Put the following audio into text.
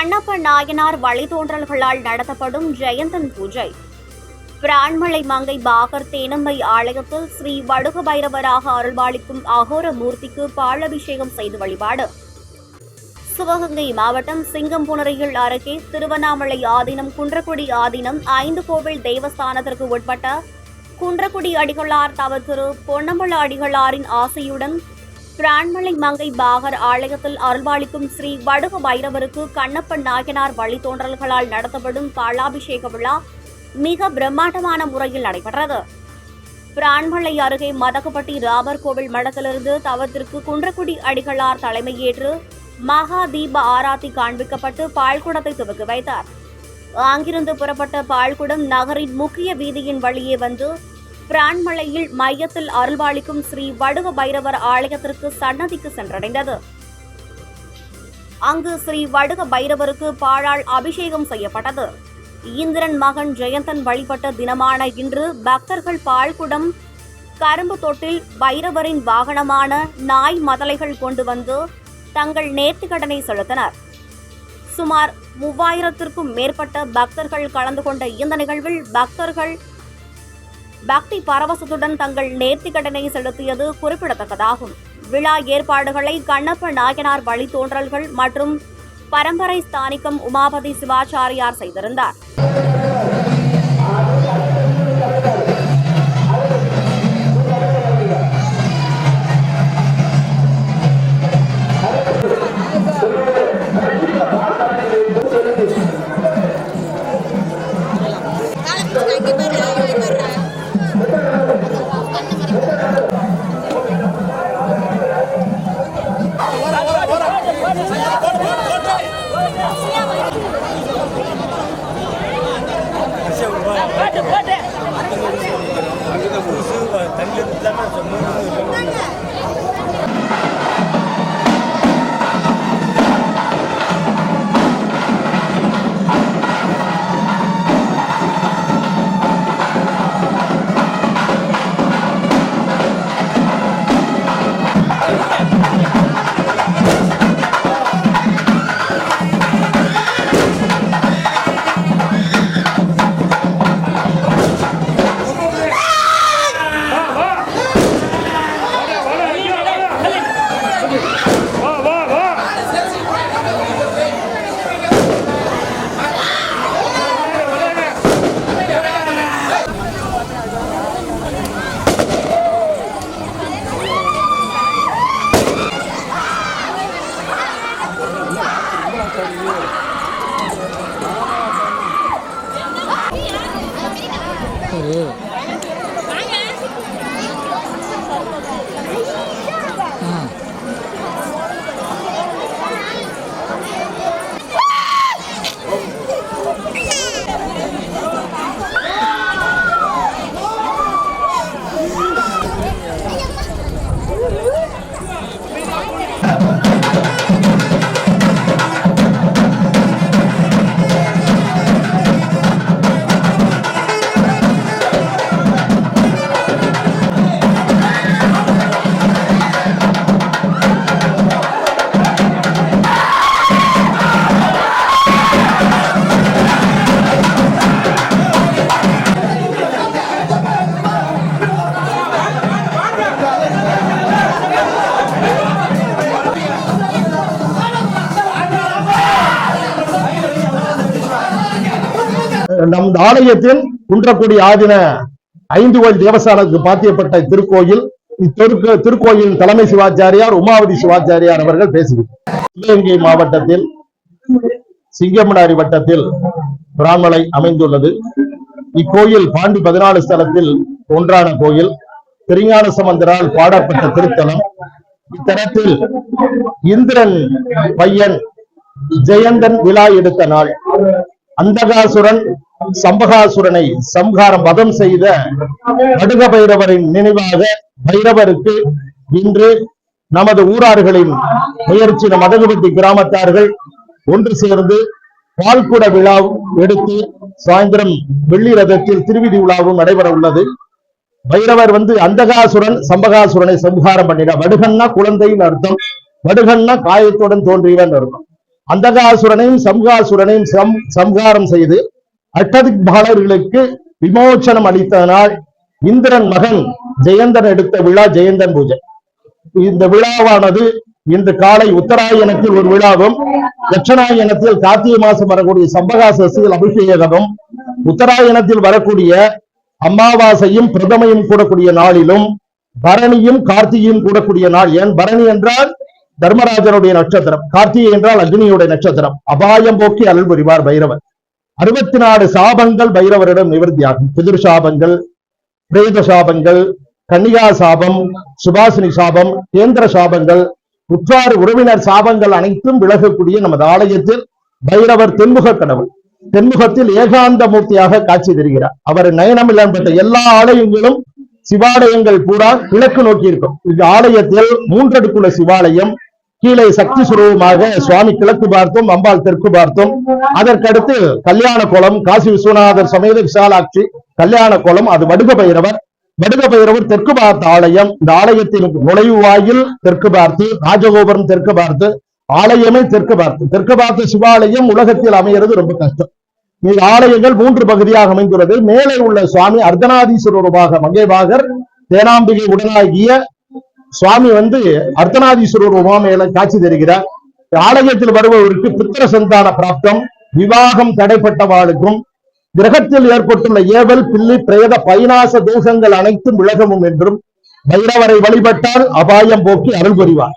கண்ணப்ப நாயனார் வழித்தோன்றல்களால் நடத்தப்படும் ஜெயந்தன் பூஜை. பிரான்மலை மங்கை பாகர் தேனம்மை ஆலயத்தில் ஸ்ரீ வடுக பைரவராக அருள்பாளிக்கும் அகோர மூர்த்திக்கு பாலபிஷேகம் செய்து வழிபாடு. சிவகங்கை மாவட்டம் சிங்கம்புணரையில் அருகே திருவண்ணாமலை ஆதீனம் குன்றக்குடி ஆதீனம் ஐந்து கோவில் தேவஸ்தானத்திற்கு உட்பட்ட குன்றக்குடி அடிகளார் தவ திரு பொன்னம்பல அடிகளாரின் ஆசையுடன் பிரான்மலை மங்கை பாகர் ஆலயத்தில் அருள்பாலிக்கும் ஸ்ரீ வடுக பைரவருக்கு கண்ணப்பன் நாயனார் வழித்தோன்றல்களால் நடத்தப்படும் பாலாபிஷேக விழா மிக பிரம்மாண்டமான முறையில் நடைபெற்றது. பிரான்மலை அருகே மதகப்பட்டி ராமர் கோவில் மடத்திலிருந்து தவத்திற்கு குன்றக்குடி அடிகளார் தலைமையேற்று மகா தீப ஆராத்தி காண்பிக்கப்பட்டு பால்குடத்தை துவக்கி வைத்தார். அங்கிருந்து புறப்பட்ட பால்குடம் நகரின் முக்கிய வீதியின் வழியே வந்து பிரான்மலையில் மையத்தில் அருள்வாளிக்கும் ஸ்ரீ வடுக பைரவர் ஆலயத்திற்கு சன்னதிக்கு சென்றடைந்தது. அங்கு ஸ்ரீ வடுக பைரவருக்கு பாழால் அபிஷேகம் செய்யப்பட்டது. இந்திரன் மகன் ஜெயந்தன் வழிபட்ட தினமான இன்று பக்தர்கள் பால்குடம் கரும்பு தொட்டில் பைரவரின் வாகனமான நாய் மதலைகள் கொண்டு வந்து தங்கள் நேர்த்திக்கடனை செலுத்தினர். சுமார் மூவாயிரத்திற்கும் மேற்பட்ட பக்தர்கள் கலந்து கொண்ட இந்த நிகழ்வில் பக்தர்கள் பக்தி பரவசத்துடன் தங்கள் நேர்த்தி கடனை செலுத்தியது குறிப்பிடத்தக்கதாகும். விழா ஏற்பாடுகளை கண்ணப்ப நாயனார் வழித்தோன்றல்கள் மற்றும் பரம்பரை ஸ்தானிக்கம் உமாபதி சிவாச்சாரியார் செய்திருந்தார். நம் ஆலயத்தில் குன்றக்குடி ஆதின ஐந்து கோயில் தேவஸ்தானத்துக்கு பாத்தியப்பட்ட திருக்கோயில் திருக்கோயில் தலைமை சிவாச்சாரியார் உமாவதி சிவாச்சாரியார் அவர்கள் பேசுகிறார் சிவகங்கை மாவட்டத்தில் சிங்கமனாரி வட்டத்தில் பிராமலை அமைந்துள்ளது. இக்கோயில் பாண்டி பதினாலு ஸ்தலத்தில் ஒன்றான கோயில். திருஞான சம்பந்தரால் பாடப்பட்ட திருத்தலம். இத்தலத்தில் இந்திரன் பையன் ஜெயந்தன் விழா எடுத்த நாள். அந்தகாசுரன் சம்பகாசுரனை சம்ஹாரம் வதம் செய்த வடுக பைரவரின் நினைவாக பைரவருக்கு இன்று நமது ஊரார்களின் முயற்சின நம் மதகுபட்டி கிராமத்தார்கள் ஒன்று சேர்ந்து பால்குட விழா எடுத்து சாயந்தரம் வெள்ளி ரதத்தில் திருவிதி உலாவும் நடைபெற உள்ளது. பைரவர் வந்து அந்தகாசுரன் சம்பகாசுரனை சம்ஹாரம் பண்ணிட. வடுகன்னா குழந்தைன்னு அர்த்தம். வடுகன்னா காயத்துடன் தோன்றியவன் அர்த்தம். அந்தகாசுரனையும் சம்ஹாசுரனையும் சம் சம்ஹாரம் செய்து அட்டதிக்பாலர்களுக்கு விமோச்சனம் அளித்த நாள் இந்திரன் மகன் ஜெயந்தன் எடுத்த விழா ஜெயந்தன் பூஜை. இந்த விழாவானது இன்று காலை உத்தராயணத்தில் ஒரு விழாவும் தட்சணாயனத்தில் கார்த்திகை மாசம் வரக்கூடிய சம்பகா சசிகள் அபிஷேகமும் உத்தராயணத்தில் வரக்கூடிய அமாவாசையும் பிரதமையும் கூடக்கூடிய நாளிலும் பரணியும் கார்த்திகையும் கூடக்கூடிய நாள். ஏன் பரணி என்றால் தர்மராஜனுடைய நட்சத்திரம் கார்த்திகை என்றால் அக்னியுடைய நட்சத்திரம். அபாயம் போக்கி அருள் புரிவார் பைரவர். அறுபத்தி நாலு சாபங்கள் பைரவரிடம் நிவர்த்தியாகும். பிதிர் சாபங்கள் பிரேத சாபங்கள் கன்னிகா சாபம் சுபாசினி சாபம் கேந்திர சாபங்கள் உற்றார் உறவினர் சாபங்கள் அனைத்தும் விலகக்கூடிய நமது ஆலயத்தில் பைரவர் தென்முக கடவுள் தென்முகத்தில் ஏகாந்த மூர்த்தியாக காட்சி தருகிறார். அவர் நயனம் பெற்ற எல்லா ஆலயங்களும் சிவாலயங்கள் பூரா கிழக்கு நோக்கி இருக்கும். இந்த ஆலயத்தில் மூன்றடுக்குள்ள சிவாலயம் கீழே சக்தி சுரூபமாக சுவாமி கிழக்கு பார்த்தும் அம்பாள் தெற்கு பார்த்தும். அதற்கடுத்து கல்யாண குளம் காசி விஸ்வநாதர் சமேத விசாலாட்சி கல்யாண குளம் அது வடுக பைரவர். வடுக பைரவர் தெற்கு பார்த்த ஆலயம். இந்த ஆலயத்தின் நுழைவு வாயில் தெற்கு பார்த்து ராஜகோபுரம் தெற்கு பார்த்து ஆலயமே தெற்கு பார்த்து. தெற்கு பார்த்த சிவாலயம் உலகத்தில் அமைகிறது ரொம்ப கஷ்டம். இந்த ஆலயங்கள் மூன்று பகுதியாக அமைந்துள்ளது. மேலே உள்ள சுவாமி அர்த்தநாதீஸ்வரருமாக மங்கைபாகர் தேனாம்பிகை உடனாகிய சுவாமி வந்து அர்த்தநாதீஸ்வரர் உமாமையில காட்சி தருகிறார். ஆலயத்தில் வருபவருக்கு புத்திர சந்தான பிராப்தம் விவாகம் தடைப்பட்டவாளுக்கும் கிரகத்தில் ஏற்பட்டுள்ள ஏவல் பில்லி பிரேத பைனாச தோஷங்கள் அனைத்தும் விலகவும் என்றும் பைரவரை வழிபட்டால் அபாயம் போக்கி அருள் புரிவார்.